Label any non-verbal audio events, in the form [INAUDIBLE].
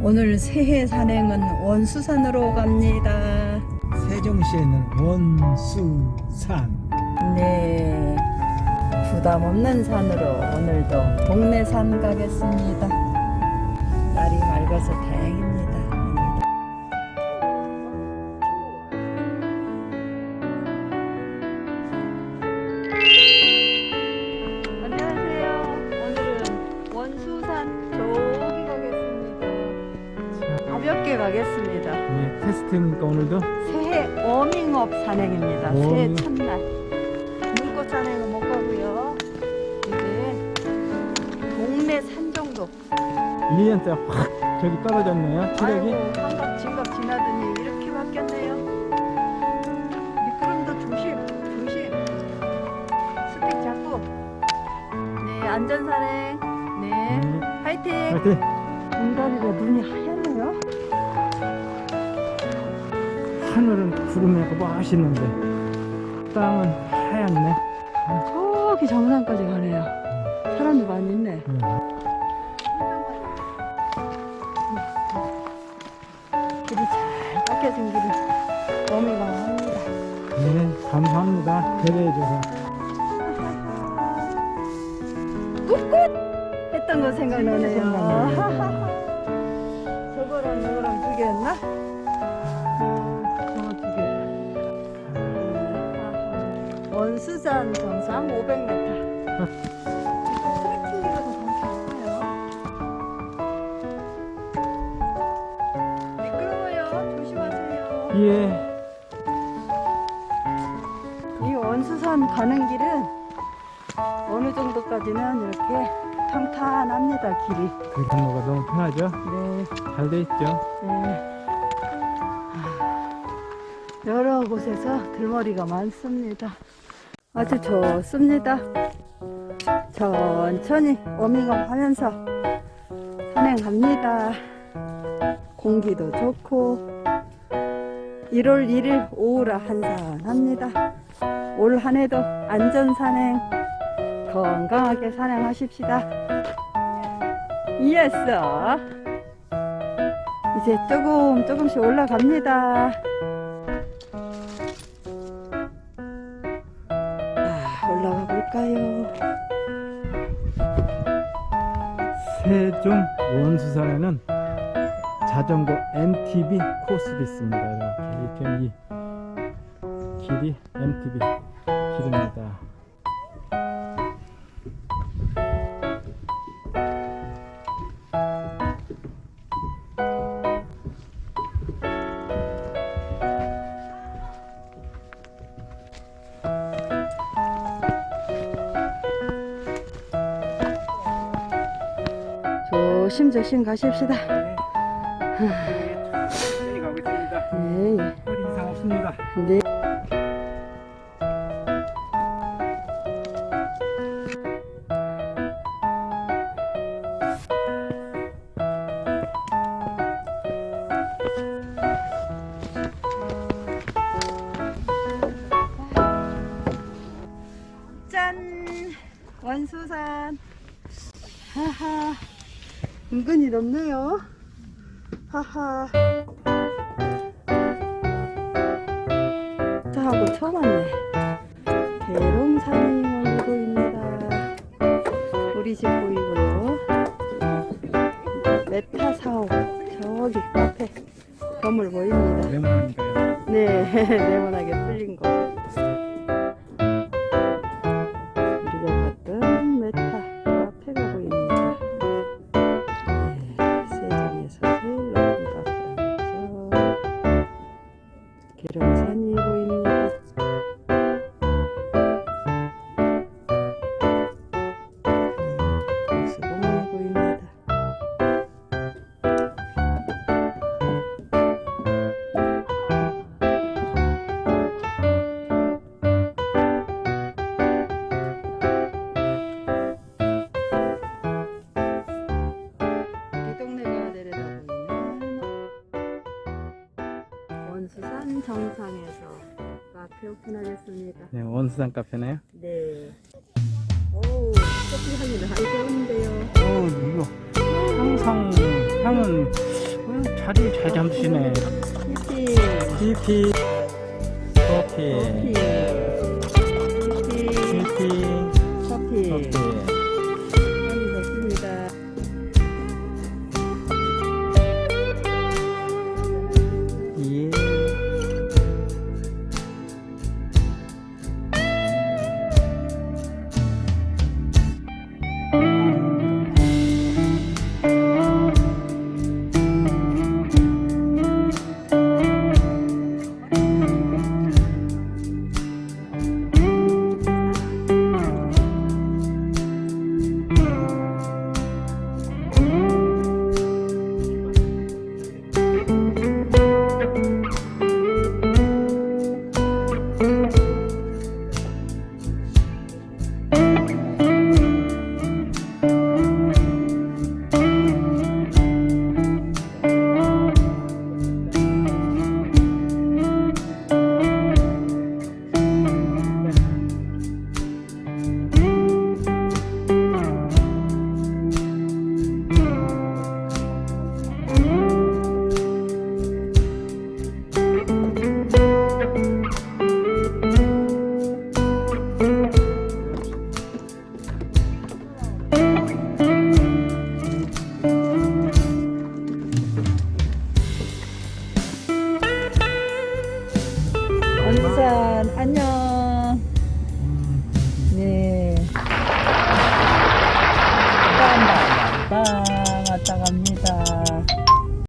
오늘 새해 산행은 원수산으로 갑니다. 세종시에는 원수산 네. 부담 없는 산으로 오늘도 동네 산 가겠습니다. 네, 테스트니까 오늘도 새해 워밍업 산행입니다. 새해 워밍. 첫날. 눈꽃 산행은 못 가고요. 이제 동네 산 정도. 1년째 확 저기 떨어졌네요 체력이 한갑 진갑 지나더니 이렇게 바뀌었네요. 미끄럼도 조심, 조심. 스틱 잡고. 네, 안전 산행. 네, 음, 화이팅. 파이팅 공다리가 눈이 하얗 하늘은 구름이 멋있는데 땅은 하얗네 저기 정상까지 가네요. 사람도 많이 있네. 음. 길이 잘 닦여진 길이 어미가 합니다. 네 감사합니다 배려해줘서 꿋꿋 했던 거. 생각나네요. [LAUGHS] 저거랑 저거랑 두 개였나? 수산 정상 500m. 트레킹이라서 더 좋아요. 미끄러워요. 조심하세요. 예 이 원수산 가는 길은 어느 정도까지는 이렇게 평탄합니다. 길이. 그 경로가 너무 편하죠 네. 잘 돼 있죠 네. 아, 여러 곳에서 들머리가 많습니다. 아주 좋습니다. 천천히 워밍업 하면서 산행합니다. 공기도 좋고 1월 1일 오후라 한산합니다. 올 한해도 안전산행 건강하게 산행하십시다. 예스! 이제 조금 조금씩 올라갑니다. 세종 원수산에는 자전거 MTB 코스도 있습니다. 이렇게 이렇게 이 길이 MTB 길입니다 조심조심 가십시다. 천천히 가고 있습니다. 네, 이상 없습니다. 네. 은근히 높네요. 하하. 하고 처음 왔네. 대롱산이 멀리 보입니다. 우리 집 보이고요. 메타사옥 저기 앞에 건물 보입니다. 네, [LAUGHS] 네모나게 뚫린 거. রয়েছে 정상에서 카페 오픈하겠습니다. 네 원수산 카페네요 네. 오, 커피 향이 많이 배우는데요. 어 이거 항상 향은 자리 잘 잡으시네. 히피. 커피. 커피. 히피. 커피. 커피. 언산 안녕.